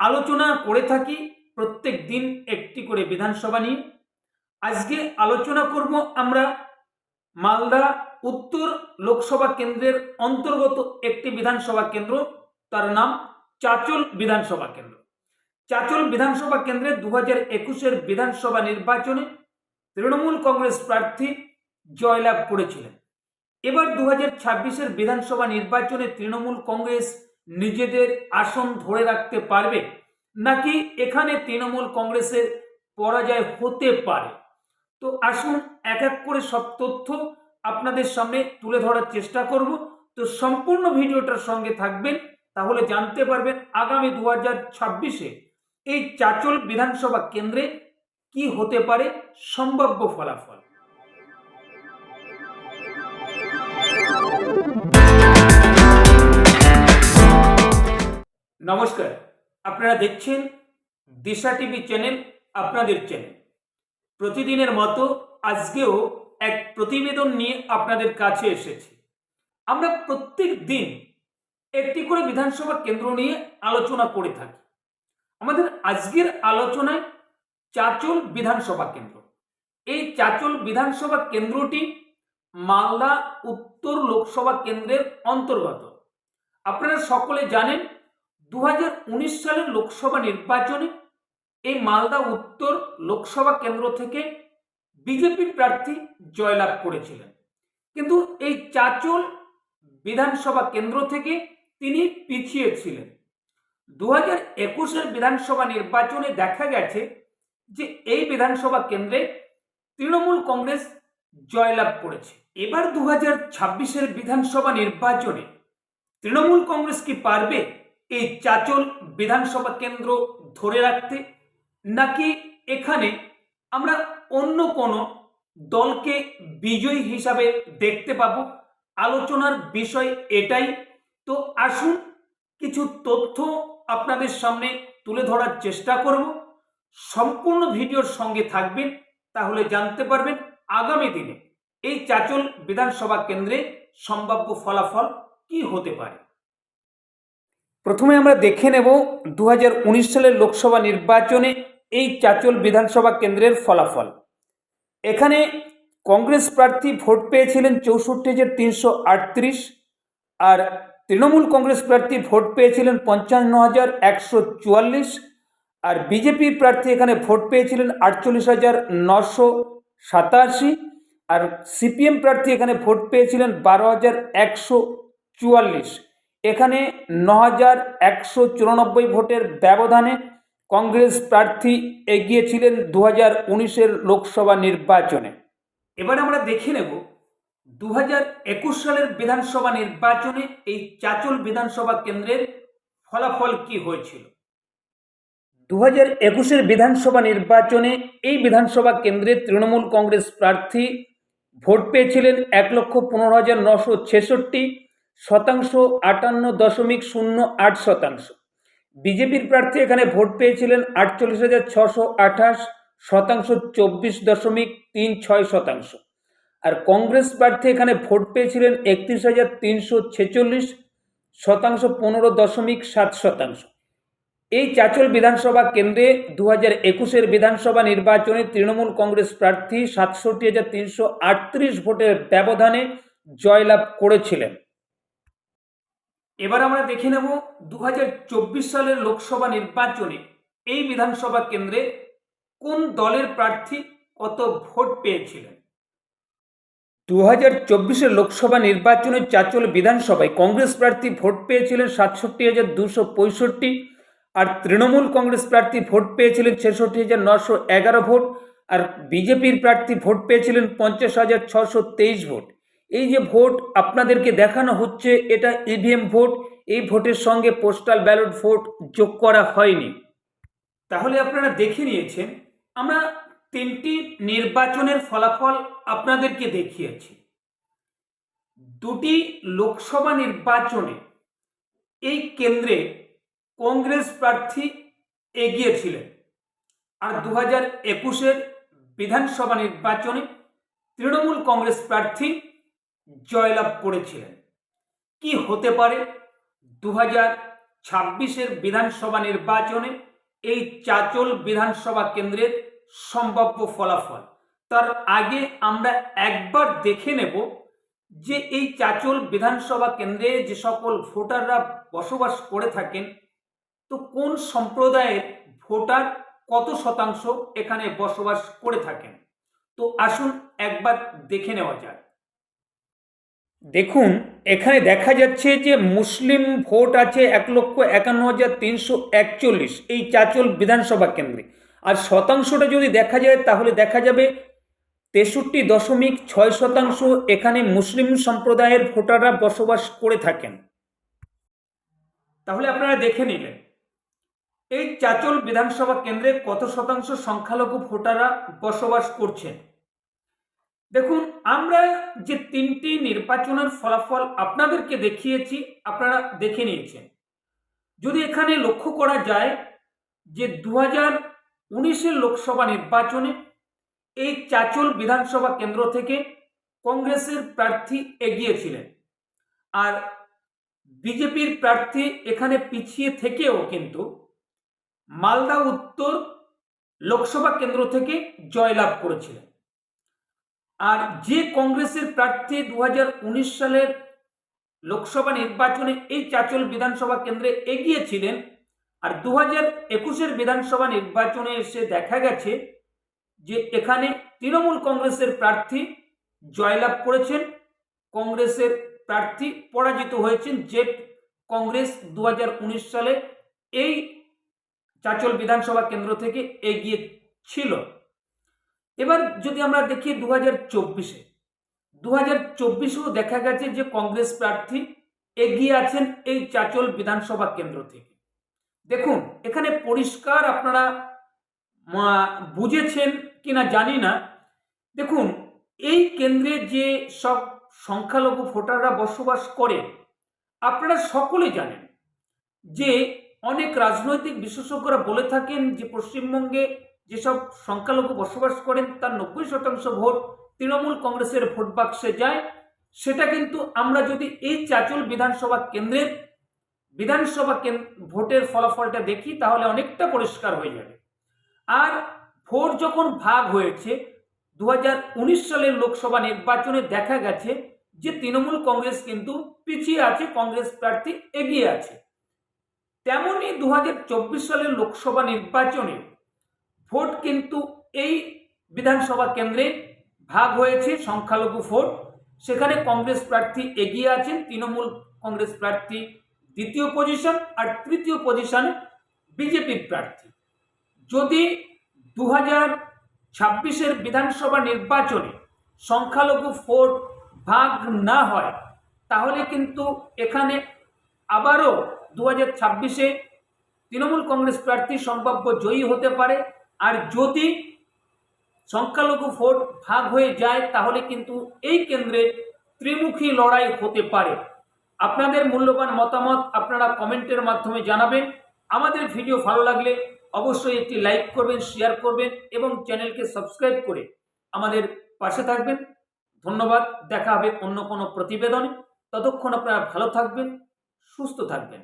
আলোচনা করে থাকি, প্রত্যেক দিন একটি করে বিধানসভা নিয়ে। আজকে আলোচনা করব আমরা মালদা উত্তর লোকসভা কেন্দ্রের অন্তর্গত একটি বিধানসভা কেন্দ্র, তার নাম চাচল বিধানসভা কেন্দ্র। চাচল বিধানসভা কেন্দ্রে দু হাজার একুশের বিধানসভা নির্বাচনে তৃণমূল কংগ্রেস প্রার্থী জয়লাভ করেছিলেন। এবার দু হাজার ছাব্বিশের বিধানসভা নির্বাচনে তৃণমূল কংগ্রেস নিজেদের আসন ধরে রাখতে পারবে? নাকি এখানে তৃণমূল কংগ্রেসের পরাজয় হতে পারে? তো আসুন এক এক করে সব তথ্য আপনাদের সামনে তুলে ধরার চেষ্টা করব। তো সম্পূর্ণ ভিডিওটার সঙ্গে থাকবেন, তাহলে জানতে পারবেন আগামী দু হাজার ছাব্বিশে এই চাচল বিধানসভা কেন্দ্রে কি হতে পারে, সম্ভাব্য ফলাফল। নমস্কার। আপনারা দেখছেন দিশা টিভি চ্যানেল, আপনাদের চ্যানেল। প্রতিদিনের মতো আজকেও এক প্রতিবেদন নিয়ে আপনাদের কাছে এসেছি। আমরা প্রত্যেক দিন একটি করে বিধানসভা কেন্দ্র নিয়ে আলোচনা করে থাকি। আমাদের আজকের আলোচনায় চাচল বিধানসভা কেন্দ্র। এই চাচল বিধানসভা কেন্দ্রটি মালদা উত্তর লোকসভা কেন্দ্রের অন্তর্গত। আপনারা সকলে জানেন দু হাজার উনিশ সালের লোকসভা নির্বাচনে এই মালদা উত্তর লোকসভা কেন্দ্র থেকে বিজেপি প্রার্থী জয়লাভ করেছিলেন। কিন্তু এই চাচল বিধানসভা কেন্দ্র থেকে তিনি পিছিয়ে ছিলেন। দু হাজার একুশের বিধানসভা নির্বাচনে দেখা গেছে যে এই বিধানসভা কেন্দ্রে তৃণমূল কংগ্রেস জয়লাভ করেছে। এবার দু হাজার ছাব্বিশের বিধানসভা নির্বাচনে তৃণমূল কংগ্রেস কি পারবে? এই চাচল বিধানসভা কেন্দ্র ধরে রাখতে, নাকি এখানে আমরা অন্য কোনো দলকে বিজয়ী হিসাবে দেখতে পাব? আলোচনার বিষয় এটাই। তো আসুন, কিছু তথ্য আপনাদের সামনে তুলে ধরার চেষ্টা করব। সম্পূর্ণ ভিডিওর সঙ্গে থাকবেন, তাহলে জানতে পারবেন আগামী দিনে এই চাচল বিধানসভা কেন্দ্রে সম্ভাব্য ফলাফল কি হতে পারে। প্রথমে আমরা দেখে নেব দু হাজার উনিশ সালের লোকসভা নির্বাচনে এই চাচল বিধানসভা কেন্দ্রের ফলাফল। এখানে কংগ্রেস প্রার্থী ভোট পেয়েছিলেন চৌষট্টি হাজার তিনশো আটত্রিশ আর তৃণমূল কংগ্রেস প্রার্থী ভোট পেয়েছিলেন পঞ্চান্ন হাজার একশো চুয়াল্লিশ আর বিজেপি প্রার্থী এখানে ভোট পেয়েছিলেন আটচল্লিশ হাজার নশো সাতাশি আর সিপিএম প্রার্থী এখানে ভোট পেয়েছিলেন বারো হাজার একশো চুয়াল্লিশ। এখানে ন হাজার একশো চুরানব্বই ভোটের ব্যবধানে কংগ্রেস প্রার্থী এগিয়েছিলেন দু হাজার উনিশের লোকসভা নির্বাচনে। এবার আমরা দেখে নেব দু হাজার একুশ সালের বিধানসভা নির্বাচনে এই চাচল বিধানসভা কেন্দ্রের ফলাফল কি হয়েছিল? দু হাজার একুশের বিধানসভা নির্বাচনে এই বিধানসভা কেন্দ্রে তৃণমূল কংগ্রেস প্রার্থী ভোট পেয়েছিলেন এক লক্ষ পনেরো হাজার নশো ছেষট্টি। শতাংশ আটান্ন দশমিক শূন্য আট শতাংশ। বিজেপির প্রার্থী এখানে ভোট পেয়েছিলেন আটচল্লিশ হাজার ছশো আঠাশ শতাংশ চব্বিশ দশমিক তিন ছয় শতাংশ। আর কংগ্রেস প্রার্থী এখানে ভোট পেয়েছিলেন একত্রিশ হাজার তিনশো ছেচল্লিশ শতাংশ পনেরো দশমিক সাত শতাংশ। এই চাচল বিধানসভা কেন্দ্রে দু হাজার একুশের বিধানসভা নির্বাচনে তৃণমূল কংগ্রেস প্রার্থী সাতষট্টি হাজার তিনশো আটত্রিশ ভোটের ব্যবধানে জয়লাভ করেছিলেন। এবার আমরা দেখে নেব দু হাজার চব্বিশ সালের লোকসভা নির্বাচনে এই বিধানসভা কেন্দ্রে কোন দলের প্রার্থী কত ভোট পেয়েছিলেন? দু হাজার চব্বিশের লোকসভা নির্বাচনে চাচল বিধানসভায় কংগ্রেস প্রার্থী ভোট পেয়েছিলেন সাতষট্টি হাজার দুশো পঁয়ষট্টি আর তৃণমূল কংগ্রেস প্রার্থী ভোট পেয়েছিলেন ছেষট্টি হাজার নশো এগারো ভোট আর বিজেপির প্রার্থী ভোট পেয়েছিলেন পঞ্চাশ হাজার ছশো তেইশ ভোট। এই যে ভোট আপনাদেরকে দেখানো হচ্ছে, এটা ইভিএম ভোট। এই ভোটের সঙ্গে পোস্টাল ব্যালট ভোট যোগ করা হয়নি। তাহলে আপনারা দেখে নিয়েছেন, আমরা তিনটি নির্বাচনের ফলাফল আপনাদেরকে দেখিয়েছি। দুটি লোকসভা নির্বাচনে এই কেন্দ্রে কংগ্রেস প্রার্থী এগিয়েছিলেন। আর দু হাজার একুশের বিধানসভা নির্বাচনে তৃণমূল কংগ্রেস প্রার্থী জয়লাভ করেছিলেন। কি হতে পারে? দু হাজার ছাব্বিশের বিধানসভা নির্বাচনে এই চাচল বিধানসভা কেন্দ্রের সম্ভাব্য ফলাফল। তার আগে আমরা একবার দেখে নেব যে এই চাচল বিধানসভা কেন্দ্রে যে সকল ভোটাররা বসবাস করে থাকেন, তো কোন সম্প্রদায়ের ভোটার কত শতাংশ এখানে বসবাস করে থাকেন? তো আসুন একবার দেখে নেওয়া যাক। দেখুন, এখানে দেখা যাচ্ছে যে মুসলিম ভোট আছে এক লক্ষ একান্ন হাজার তিনশো একচল্লিশ এই চাচল বিধানসভা কেন্দ্রে। আর শতাংশটা যদি দেখা যায়, তাহলে দেখা যাবে তেষট্টি দশমিক ছয় শতাংশ এখানে মুসলিম সম্প্রদায়ের ভোটাররা বসবাস করে থাকেন। তাহলে আপনারা দেখে নিলেন, এই চাচল বিধানসভা কেন্দ্রে কত শতাংশ সংখ্যালঘু ভোটাররা বসবাস করছেন? দেখুন, আমরা যে তিনটি নির্বাচনের ফলাফল আপনাদেরকে দেখিয়েছি, আপনারা দেখে নিয়েছেন। যদি এখানে লক্ষ্য করা যায় যে দু হাজার উনিশের লোকসভা নির্বাচনে এই চাচল বিধানসভা কেন্দ্র থেকে কংগ্রেসের প্রার্থী এগিয়েছিলেন আর বিজেপির প্রার্থী এখানে পিছিয়ে থেকেও কিন্তু মালদা উত্তর লোকসভা কেন্দ্র থেকে জয়লাভ করেছিলেন। আর যে কংগ্রেসের প্রার্থী দু হাজার উনিশ সালের লোকসভা নির্বাচনে এই চাচল বিধানসভা কেন্দ্রে এগিয়েছিলেন, আর দু হাজার একুশের বিধানসভা নির্বাচনে এসে দেখা গেছে যে এখানে তৃণমূল কংগ্রেসের প্রার্থী জয়লাভ করেছেন, কংগ্রেসের প্রার্থী পরাজিত হয়েছেন যে কংগ্রেস দু হাজার উনিশ সালে এই চাচল বিধানসভা কেন্দ্র থেকে এগিয়ে ছিল এবার যদি আমরা দেখি দু হাজার চব্বিশে দু হাজার চব্বিশেও দেখা গেছে যে কংগ্রেস প্রার্থী এগিয়ে আছেন এই চাচল বিধানসভা কেন্দ্র থেকে। দেখুন, এখানে পরিষ্কার আপনারা বুঝেছেন কিনা জানি না। দেখুন, এই কেন্দ্রে যে সব সংখ্যালঘু ভোটাররা বসবাস করে, আপনারা সকলে জানেন যে অনেক রাজনৈতিক বিশেষজ্ঞরা বলে থাকেন যে পশ্চিমবঙ্গে যেসব সংখ্যালঘু বসবাস করেন, তার নব্বই শতাংশ ভোট তৃণমূল কংগ্রেসের ভোট বাক্সে যায়। সেটা কিন্তু আমরা যদি এই চাচল বিধানসভা কেন্দ্রের বিধানসভা ভোটের ফলাফলটা দেখি, তাহলে অনেকটা পরিষ্কার হয়ে যাবে। আর ভোট যখন ভাগ হয়েছে দু হাজার উনিশ সালের লোকসভা নির্বাচনে দেখা গেছে যে তৃণমূল কংগ্রেস কিন্তু পিছিয়ে আছে, কংগ্রেস প্রার্থী এগিয়ে আছে। তেমনই দু হাজার চব্বিশ সালের লোকসভা নির্বাচনে ভোট কিন্তু এই বিধানসভা কেন্দ্রে ভাগ হয়েছে, সংখ্যালঘু ভোট। সেখানে কংগ্রেস প্রার্থী এগিয়ে আছেন, তৃণমূল কংগ্রেস প্রার্থী দ্বিতীয় পজিশন আর তৃতীয় পজিশনে বিজেপির প্রার্থী। যদি দু হাজার ছাব্বিশের বিধানসভা নির্বাচনে সংখ্যালঘু ভোট ভাগ না হয়, তাহলে কিন্তু এখানে আবারও দু হাজার ছাব্বিশে তৃণমূল কংগ্রেস প্রার্থী সম্ভাব্য জয়ী হতে পারে। আর যদি সংখ্যালঘু ভোট ভাগ হয়ে যায়, তাহলে কিন্তু এই কেন্দ্রে ত্রিমুখী লড়াই হতে পারে। আপনাদের মূল্যবান মতামত আপনারা কমেন্টের মাধ্যমে জানাবেন। আমাদের ভিডিও ভালো লাগলে অবশ্যই একটি লাইক করবেন, শেয়ার করবেন এবং চ্যানেলকে সাবস্ক্রাইব করে আমাদের পাশে থাকবেন। ধন্যবাদ, দেখা হবে অন্য কোনো প্রতিবেদনে। ততক্ষণ আপনারা ভালো থাকবেন, সুস্থ থাকবেন।